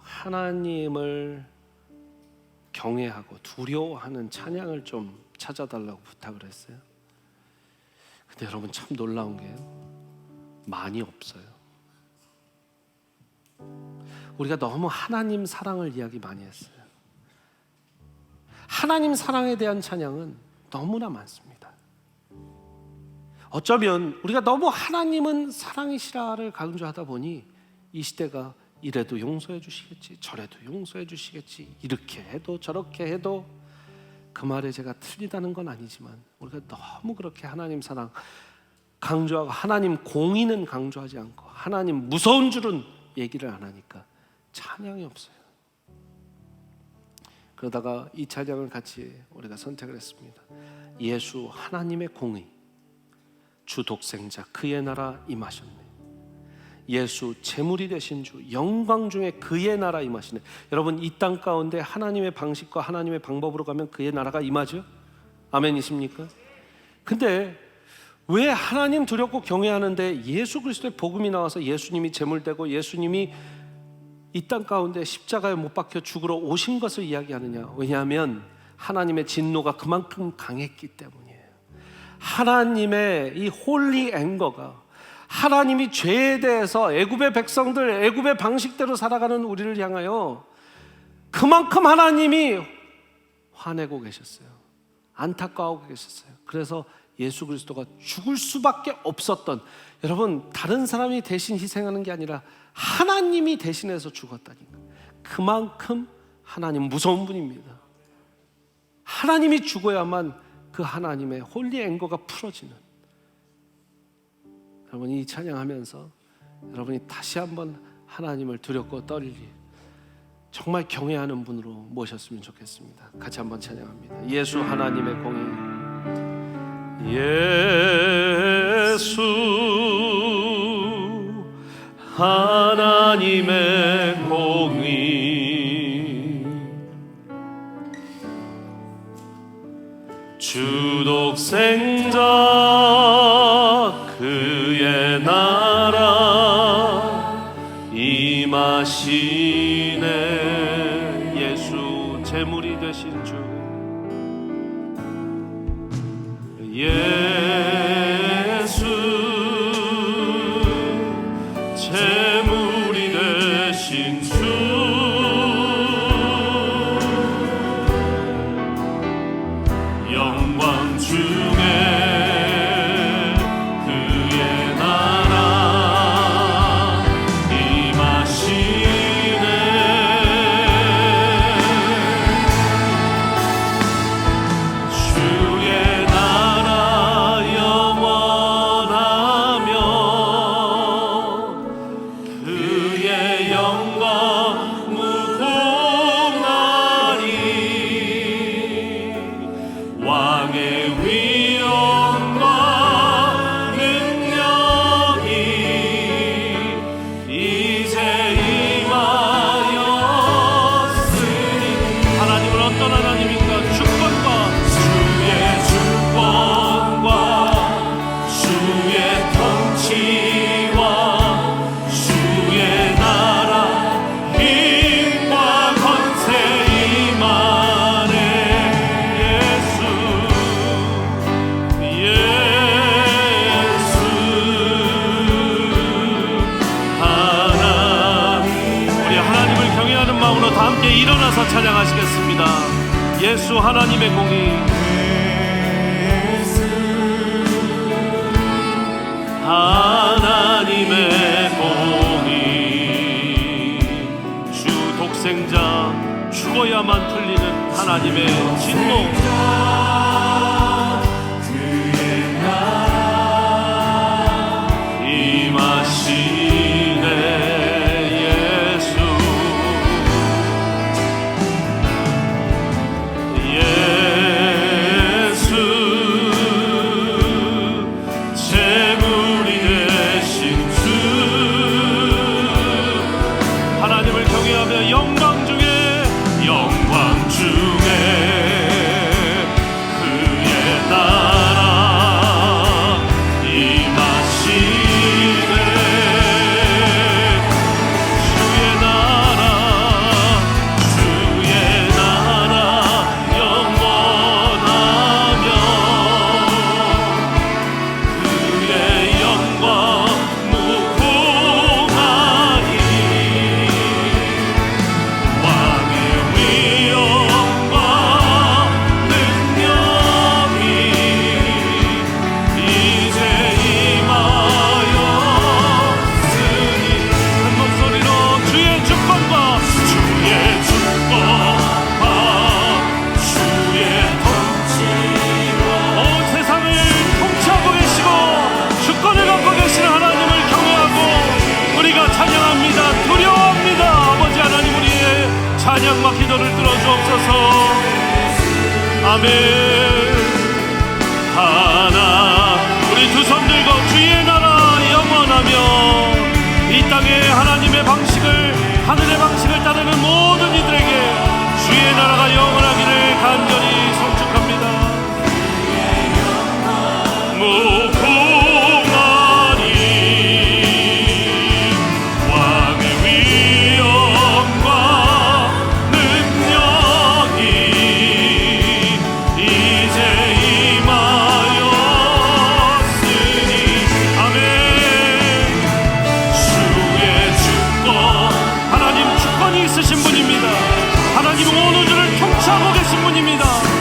하나님을 경외하고 두려워하는 찬양을 좀 찾아달라고 부탁을 했어요. 근데 여러분 참 놀라운 게요. 많이 없어요. 우리가 너무 하나님 사랑을 이야기 많이 했어요. 하나님 사랑에 대한 찬양은 너무나 많습니다. 어쩌면 우리가 너무 하나님은 사랑이시라를 강조하다 보니 이 시대가 이래도 용서해 주시겠지, 저래도 용서해 주시겠지, 이렇게 해도 저렇게 해도 그 말에 제가 틀리다는 건 아니지만 우리가 너무 그렇게 하나님 사랑 강조하고 하나님 공의는 강조하지 않고 하나님 무서운 줄은 얘기를 안 하니까 찬양이 없어요. 그러다가 이 찬양을 같이 우리가 선택을 했습니다. 예수 하나님의 공의 주 독생자 그의 나라 임하셨네. 예수 제물이 되신 주 영광 중에 그의 나라 임하시네. 여러분 이 땅 가운데 하나님의 방식과 하나님의 방법으로 가면 그의 나라가 임하죠? 아멘이십니까? 근데 왜 하나님 두렵고 경외하는데 예수 그리스도의 복음이 나와서 예수님이 제물되고 예수님이 이 땅 가운데 십자가에 못 박혀 죽으러 오신 것을 이야기하느냐? 왜냐하면 하나님의 진노가 그만큼 강했기 때문이에요. 하나님의 이 홀리 앵거가 하나님이 죄에 대해서 애굽의 백성들 애굽의 방식대로 살아가는 우리를 향하여 그만큼 하나님이 화내고 계셨어요. 안타까워하고 계셨어요. 그래서 예수 그리스도가 죽을 수밖에 없었던 여러분 다른 사람이 대신 희생하는 게 아니라 하나님이 대신해서 죽었다니까. 그만큼 하나님 무서운 분입니다. 하나님이 죽어야만 그 하나님의 홀리 앵거가 풀어지는 여러분 이 찬양하면서 여러분이 다시 한번 하나님을 두렵고 떨리 정말 경외하는 분으로 모셨으면 좋겠습니다. 같이 한번 찬양합니다. 예수 하나님의 공의 예수 하나님의 공의 주 독생자 영광 중 일어나서 찬양하시겠습니다. 예수 하나님의 공의. 하나님의 공의. 주 독생자 죽어야만 풀리는 하나님의 진노 경외하며 영광 중에 영광 중에 주옵소서. 아멘. 하나 우리 두 손 들고 주의 나라 영원하며 이 땅에 하나님의 방식을 하늘의 방식을 따르는 모든 이들에게 주의 나라가 영원하기를 있으신 분입니다. 하나님 온 우주를 통치하고 계신 분입니다